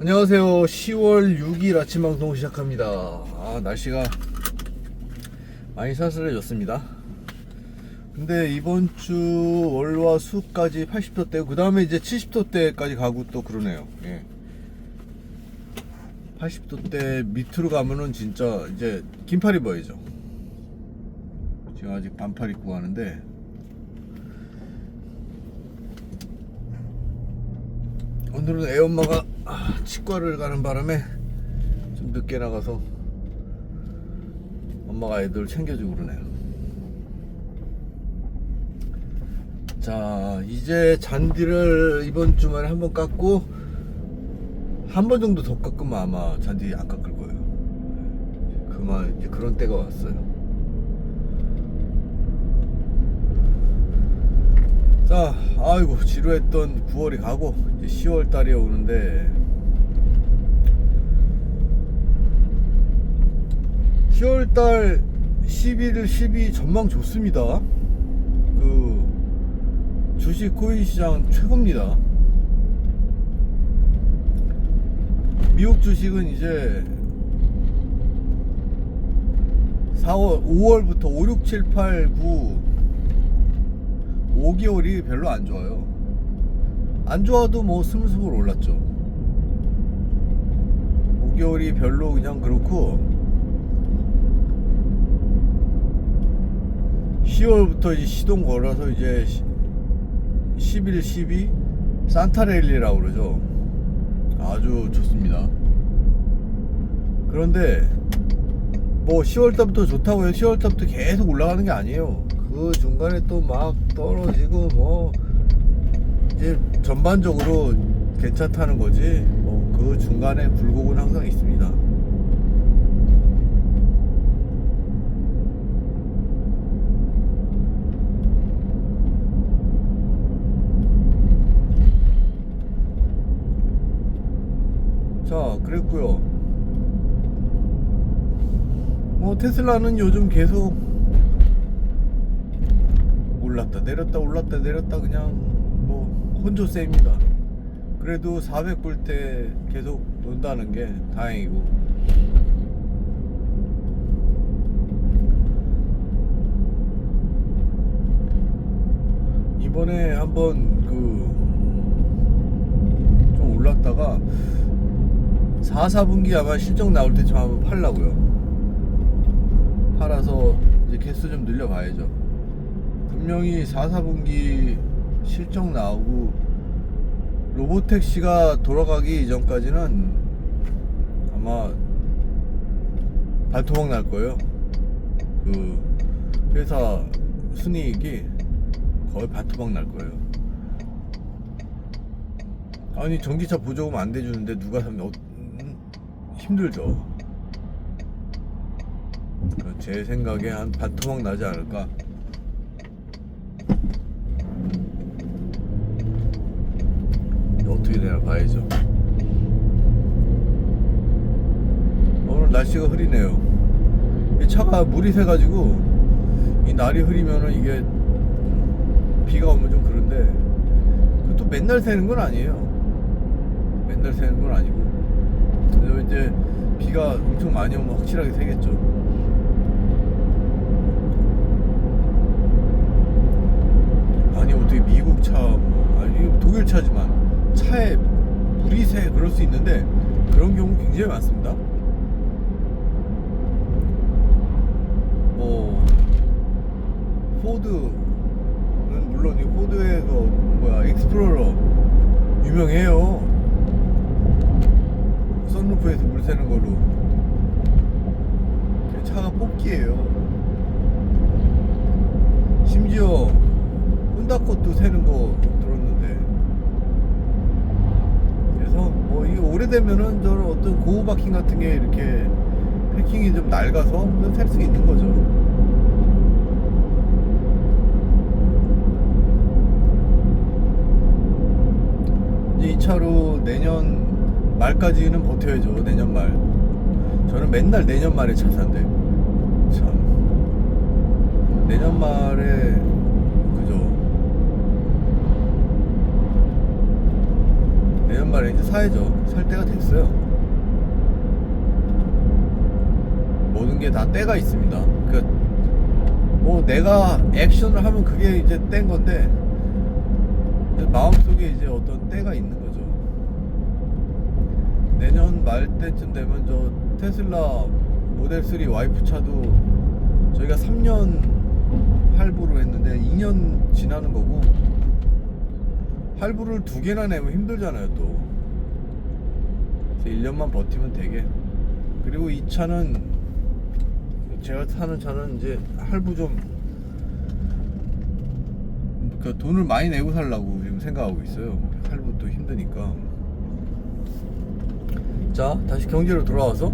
안녕하세요. 10월 6일 아침 방송 시작합니다. 아, 날씨가 많이 쌀쌀해졌습니다. 근데 이번 주 월화 수까지 80도대고 그 다음에 이제 70도대까지 가고 또 그러네요. 예. 80도대 밑으로 가면은 진짜 이제 긴팔 입어야죠. 지금 아직 반팔 입고 가는데 오늘은 애엄마가 아, 치과를 가는 바람에 좀 늦게 나가서 엄마가 애들 챙겨주고 그러네요. 자, 이제 잔디를 이번 주말에 한 번 깎고 한 번 정도 더 깎으면 아마 잔디 안 깎을 거예요. 그만 이제 그런 때가 왔어요. 자, 아이고 지루했던 9월이 가고 이제 10월 달이 오는데 10월 달 11일, 12 전망 좋습니다. 그 주식 코인 시장 최고입니다. 미국 주식은 이제 4월, 5월부터 5, 6, 7, 8, 9 5개월이 별로 안 좋아요. 안 좋아도 뭐 스물스물 올랐죠. 5개월이 별로 그냥 그렇고 10월부터 이제 시동 걸어서 이제 11, 12 산타렐리라고 그러죠. 아주 좋습니다. 그런데 뭐 10월 달부터 좋다고 해요. 10월 달부터 계속 올라가는 게 아니에요. 그 중간에 또 막 떨어지고 뭐 이제 전반적으로 괜찮다는 거지. 뭐 그 중간에 굴곡은 항상 있습니다. 자, 그랬고요. 뭐 테슬라는 요즘 계속 올랐다 내렸다 올랐다 내렸다 그냥 뭐 혼조세입니다. 그래도 400불 때 계속 논다는 게 다행이고. 이번에 한번 그 좀 올랐다가 4, 4분기 아마 실적 나올 때쯤 한번 팔라고요. 팔아서 이제 개수 좀 늘려봐야죠. 분명히 4, 4분기 실적 나오고 로보택시가 돌아가기 이전까지는 아마 발토막 날 거예요. 그 회사 순이익이 거의 발토막 날 거예요. 아니 전기차 보조금 안 대주는데 누가 사면 어, 음, 힘들죠. 그제 생각에 한 반토막 나지 않을까. 어떻게 되나 봐야죠. 오늘 날씨가 흐리네요. 이 차가 물이 새가지고 이 날이 흐리면은 이게 비가 오면 좀 그런데 그것도 맨날 새는 건 아니에요. 맨날 새는 건 아니고. 그래서 이제 비가 엄청 많이 오면 확실하게 새겠죠. 아니 어떻게 미국 차, 뭐, 아니 독일 차지만 차에 물이 새 그럴 수 있는데 그런 경우 굉장히 많습니다. 뭐 포드는 물론 이 포드의 그 뭐야 익스플로러 유명해요. 선루프에서 물 새는 걸로 차가 뽑기예요. 심지어 혼다 것도 새는 거 들었는데 그래서 뭐 이게 오래되면은 저런 어떤 고무 바킹 같은 게 이렇게 패킹이 좀 낡아서 셀수 있는 거죠. 이제 이 차로 내년 말까지는 버텨야죠. 내년 말. 저는 맨날 내년 말에 차 산대. 참. 내년 말에 말에 이제 사야죠. 살 때가 됐어요. 모든 게 다 때가 있습니다. 그러니까 뭐 내가 액션을 하면 그게 이제 땐 건데 마음속에 이제 어떤 때가 있는 거죠. 내년 말 때쯤 되면 저 테슬라 모델 3 와이프 차도 저희가 3년 할부로 했는데 2년 지나는 거고 할부를 두 개나 내면 힘들잖아요 또. 그래서 1년만 버티면 되게. 그리고 이 차는 제가 타는 차는 이제 할부 좀 그 돈을 많이 내고 살라고 지금 생각하고 있어요. 할부도 힘드니까. 자 다시 경제로 돌아와서.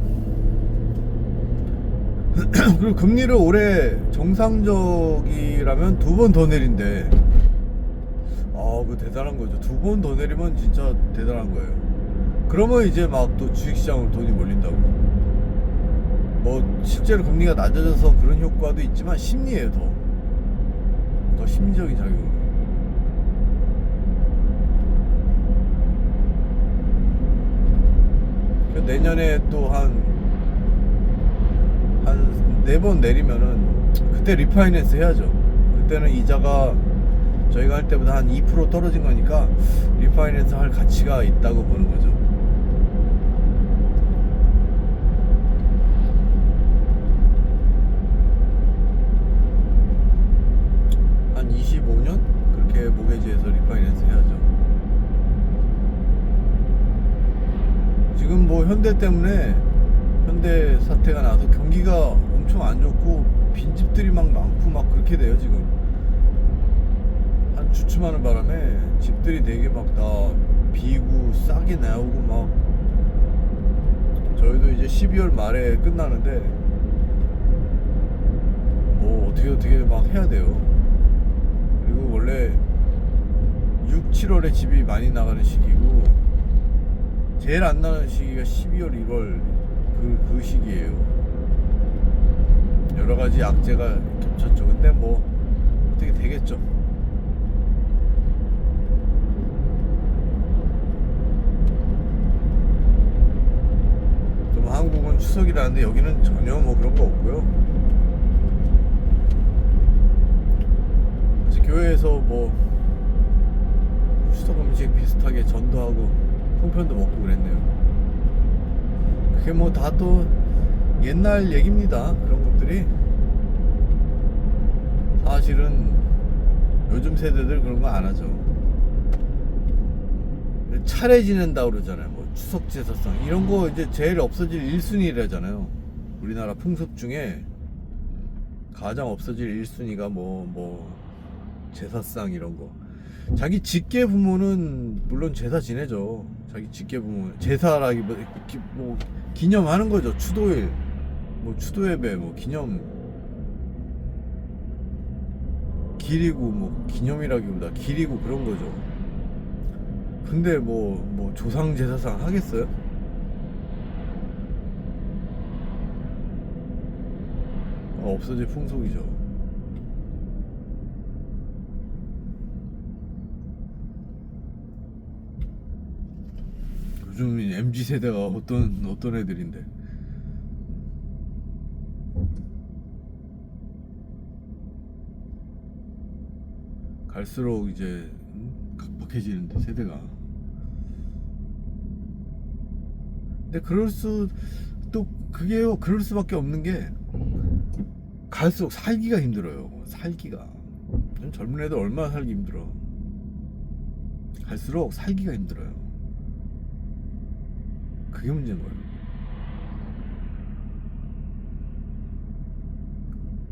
그리고 금리를 올해 정상적이라면 두 번 더 내린대. 아, 그 대단한 거죠. 두 번 더 내리면 진짜 대단한 거예요. 그러면 이제 막 또 주식시장으로 돈이 몰린다고. 뭐 실제로 금리가 낮아져서 그런 효과도 있지만 심리예요 더. 더 심리적인 작용. 그 내년에 또 한 한 네 번 내리면은 그때 리파이낸스 해야죠. 그때는 이자가 저희가 할 때보다 한 2% 떨어진 거니까 리파이낸스 할 가치가 있다고 보는 거죠. 한 25년 그렇게 모게지에서 리파이낸스 해야죠. 지금 뭐 현대 때문에 현대 사태가 나서 경기가 엄청 안 좋고 빈집들이 막 많고 막 그렇게 돼요 지금. 한 주춤하는 바람에 집들이 되게 막 다 비고 싸게 나오고 막 저희도 이제 12월 말에 끝나는데 뭐 어떻게 어떻게 막 해야 돼요. 그리고 원래 6, 7월에 집이 많이 나가는 시기고 제일 안 나는 시기가 12월, 1월 그, 그 시기예요. 여러 가지 악재가 겹쳤죠. 근데 뭐 어떻게 되겠죠. 좀 한국은 추석이라는데 여기는 전혀 뭐 그런 거 없고요. 교회에서 뭐 추석 음식 비슷하게 전도하고 송편도 먹고 그랬네요. 그게 뭐 다 또 옛날 얘기입니다. 그런 것들이 사실은 요즘 세대들 그런 거 안 하죠. 차례 지낸다 그러잖아요. 뭐 추석 제사상 이런 거 이제 제일 없어질 1순위라잖아요. 우리나라 풍습 중에 가장 없어질 1순위가 뭐 뭐 제사상 이런 거. 자기 직계 부모는 물론 제사 지내죠. 자기 직계 부모 제사라기 뭐, 기, 뭐 기념하는 거죠. 추도일 뭐 추도예배 뭐 기념 기리고 뭐 기념이라기보다 기리고 그런 거죠. 근데 뭐, 뭐 조상 제사상 하겠어요? 어, 없어질 풍속이죠. 요즘 MZ 세대가 어떤 어떤 애들인데? 갈수록 이제 음, 각박해지는데 세대가. 근데 그럴 수 또 그게요 그럴 수밖에 없는 게 갈수록 살기가 힘들어요. 살기가 젊은 애들 얼마나 살기 힘들어. 갈수록 살기가 힘들어요. 그게 문제인 거예요.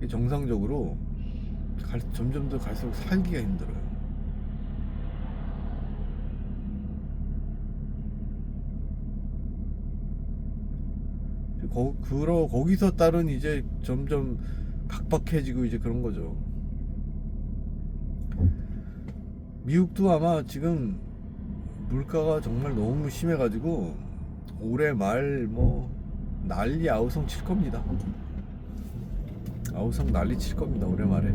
정상적으로 갈, 점점 더 갈수록 살기가 힘들어요. 거, 그러, 거기서 따른 이제 점점 각박해지고 이제 그런 거죠. 미국도 아마 지금 물가가 정말 너무 심해가지고 올해 말 뭐 난리 아우성 칠 겁니다. 아우성 난리 칠 겁니다 올해 말에.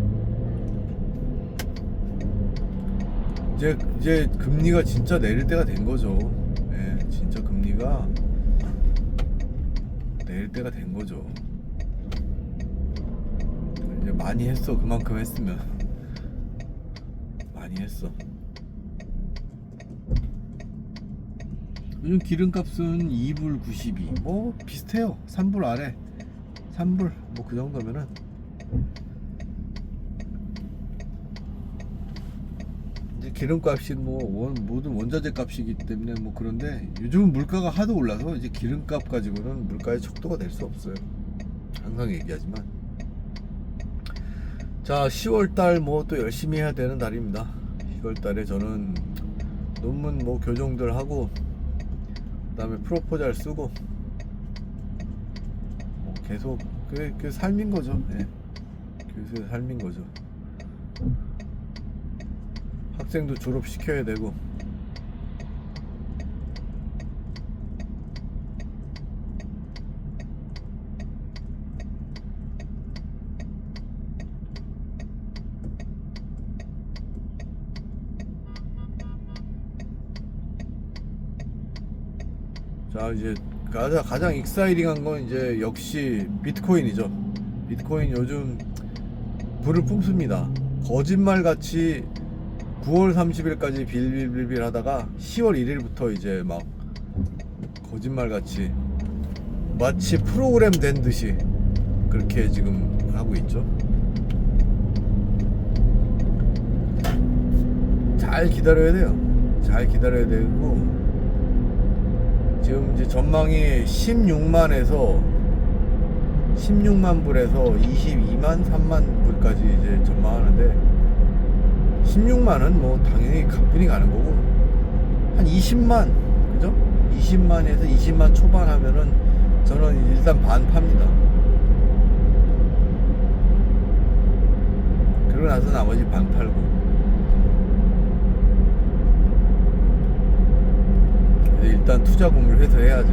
이제 이제 금리가 진짜 내릴 때가 된 거죠. 진짜 금리가 내릴 때가 된 거죠. 이제 많이 했어. 그만큼 했으면 많이 했어. 요즘 기름값은 2불 92. 뭐 비슷해요. 3불 아래. 3불 뭐 그 정도면은 이제 기름값이 뭐 원, 모든 원자재 값이기 때문에 뭐 그런데 요즘은 물가가 하도 올라서 이제 기름값 가지고는 물가의 척도가 될 수 없어요. 항상 얘기하지만 자 10월달 뭐 또 열심히 해야 되는 달입니다. 10월달에 저는 논문 뭐 교정들 하고 그다음에 프로포잘 쓰고 뭐 계속 그, 그 삶인 거죠. 예. 교수의 삶인 거죠. 학생도 졸업시켜야 되고 자 이제 가장 가장 익사이링한 건 이제 역시 비트코인이죠. 비트코인 요즘 불을 뿜습니다. 거짓말 같이 9월 30일까지 빌빌빌빌 하다가 10월 1일부터 이제 막 거짓말 같이 마치 프로그램 된 듯이 그렇게 지금 하고 있죠. 잘 기다려야 돼요. 잘 기다려야 되고 지금 이제 전망이 16만에서 16만 불에서 22만 3만 불까지 이제 전망하는데 16만은 뭐 당연히 가뿐히 가는 거고 한 20만 그죠? 20만에서 20만 초반 하면은 저는 일단 반 팝니다. 그러고 나서 나머지 반 팔고 일단 투자금을 회수해야죠.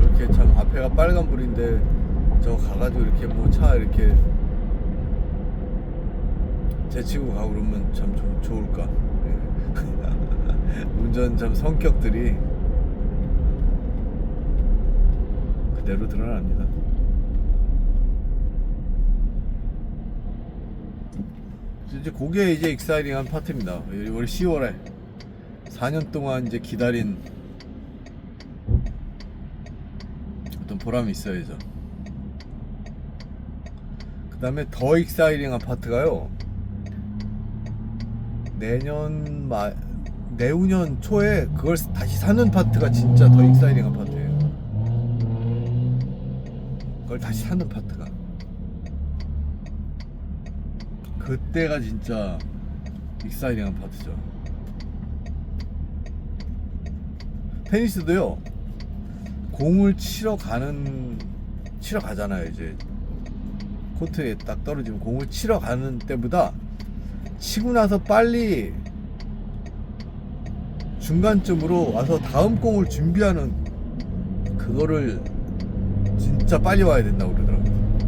이렇게 참 앞에가 빨간불인데 저 가가지고 이렇게 뭐 차 이렇게 제치고 가고 그러면 참 좋, 좋을까? 예. 운전 참 성격들이 그대로 드러납니다. 이제 그게 이제 익사이링한 파트입니다. 우리 10월에 4년 동안 이제 기다린 어떤 보람이 있어야죠. 그 다음에 더 익사이링한 파트가요. 내년 말 내후년 초에 그걸 다시 사는 파트가 진짜 더 익사이링한 파트예요. 그걸 다시 사는 파트가. 그때가 진짜 익사이링한 파트죠. 테니스도요. 공을 치러 가는 치러 가잖아요 이제. 코트에 딱 떨어지면 공을 치러 가는 때보다 치고 나서 빨리 중간쯤으로 와서 다음 공을 준비하는 그거를 진짜 빨리 와야 된다고 그러더라고요.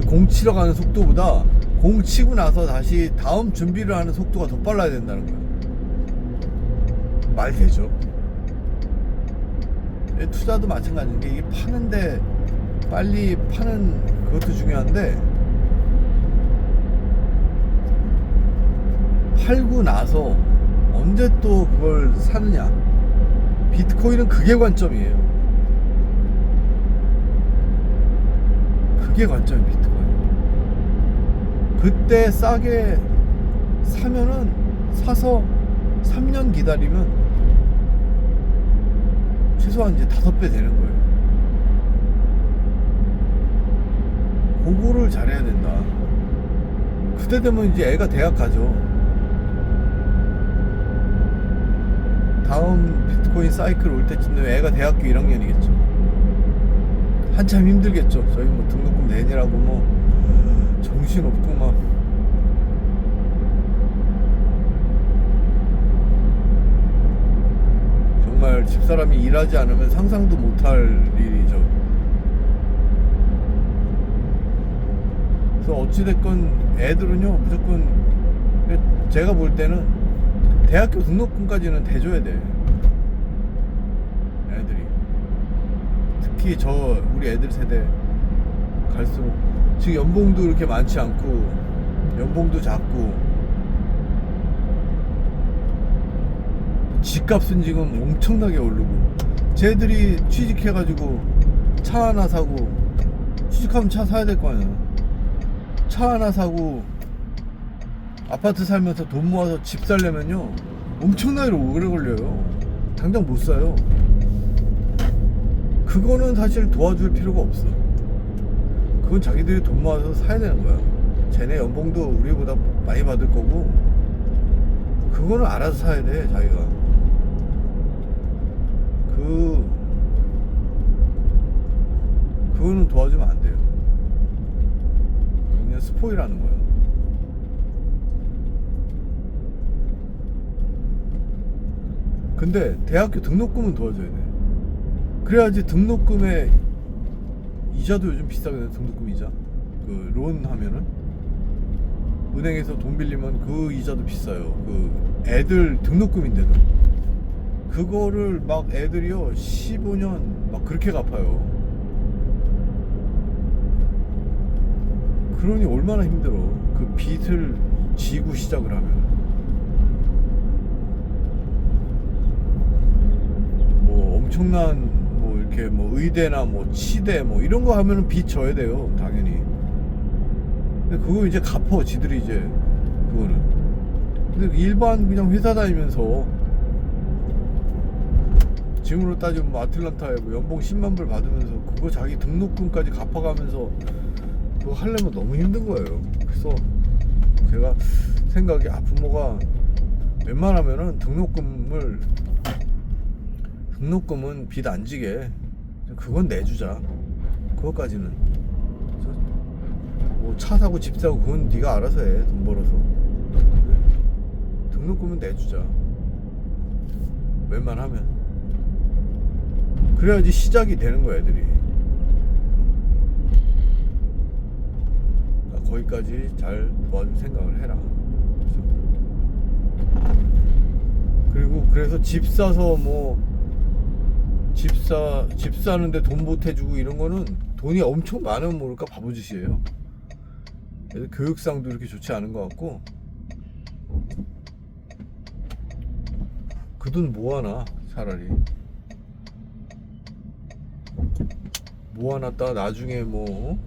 그공 치러 가는 속도보다 공 치고 나서 다시 다음 준비를 하는 속도가 더 빨라야 된다는 거예요. 말 되죠? 예, 투자도 마찬가지인 게 이게 파는데 빨리 파는 그것도 중요한데 팔고 나서 언제 또 그걸 사느냐. 비트코인은 그게 관점이에요. 그게 관점이 비트코인. 그때 싸게 사면은 사서 3년 기다리면 최소한 이제 다섯 배 되는 거예요. 그거를 잘해야 된다. 그때 되면 이제 애가 대학 가죠. 다음 비트코인 사이클 올 때쯤 되면 애가 대학교 1학년이겠죠. 한참 힘들겠죠. 저희 뭐 등록금 내니라고 뭐 정신 없고 막 정말 집사람이 일하지 않으면 상상도 못할 일이죠. 그래서 어찌됐건 애들은요 무조건 제가 볼 때는 대학교 등록금까지는 대줘야 돼. 애들이. 특히 저 우리 애들 세대 갈수록. 지금 연봉도 이렇게 많지 않고 연봉도 작고 집값은 지금 엄청나게 오르고 쟤들이 취직해가지고 차 하나 사고 취직하면 차 사야 될 거 아니야. 차 하나 사고 아파트 살면서 돈 모아서 집 살려면요 엄청나게 오래 걸려요. 당장 못 사요. 그거는 사실 도와줄 필요가 없어. 그건 자기들이 돈 모아서 사야 되는 거야. 쟤네 연봉도 우리보다 많이 받을 거고 그거는 알아서 사야 돼 자기가 그 그거는 도와주면 안 돼요. 그냥 스포이라는 거야 근데 대학교 등록금은 도와줘야 돼. 그래야지 등록금에 이자도 요즘 비싸거든 등록금 이자. 그 론 하면은. 은행에서 돈 빌리면 그 이자도 비싸요. 그 애들 등록금인데도 그거를 막 애들이요 15년 막 그렇게 갚아요. 그러니 얼마나 힘들어. 그 빚을 지고 시작을 하면. 뭐 엄청난 뭐 이렇게 뭐 의대나 뭐 치대 뭐 이런 거 하면은 빚 져야 돼요 당연히. 근데 그거 이제 갚어 지들이 이제. 그거는. 근데 일반 그냥 회사 다니면서 지금으로 따지면 뭐 아틀란타에 뭐 연봉 10만 불 받으면서 그거 자기 등록금까지 갚아가면서 그거 하려면 너무 힘든 거예요. 그래서 제가 생각이 아 부모가 웬만하면은 등록금을 등록금은 빚 안 지게 그건 내주자. 그것까지는. 뭐 차 사고 집 사고 그건 네가 알아서 해 돈 벌어서. 등록금은 내주자. 웬만하면 그래야지 시작이 되는 거야 애들이. 그러니까 거기까지 잘 도와줄 생각을 해라. 그리고 그래서 집 사서 뭐 집사 집 사는데 돈못 해주고 이런 거는 돈이 엄청 많으면 모를까 바보짓이에요. 그래서 교육상도 이렇게 좋지 않은 것 같고. 그 돈 모아놔 차라리 모아놨다. 나중에 뭐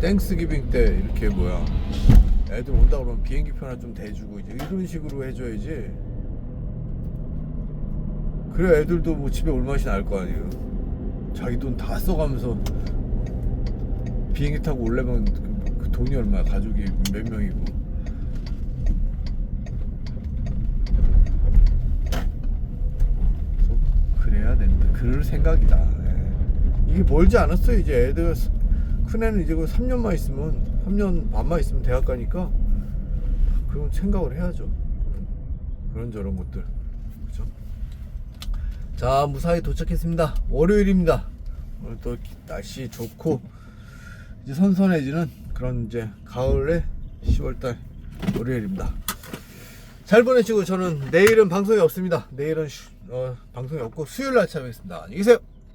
땡스기빙 때 이렇게 뭐야. 애들 온다 그러면 비행기 표 하나 좀 대주고 이제 이런 식으로 해줘야지. 그래 애들도 뭐 집에 올 맛이 날 거 아니에요. 자기 돈 다 써가면서 비행기 타고 올려면 그, 그 돈이 얼마야? 가족이 몇 명이고 그래서 그럴 생각이다. 예. 이게 멀지 않았어요 이제. 애들 큰 애는 이제 그 3년만 있으면 3년 반만 있으면 대학 가니까 그런 생각을 해야죠. 그런 저런 것들. 그죠? 자 무사히 도착했습니다. 월요일입니다. 오늘 또 날씨 좋고 이제 선선해지는 그런 이제 가을의 10월달 월요일입니다. 잘 보내시고 저는 내일은 방송이 없습니다. 내일은 쉬- 어, 방송이 없고 수요일 날 찾아뵙겠습니다. 안녕히 계세요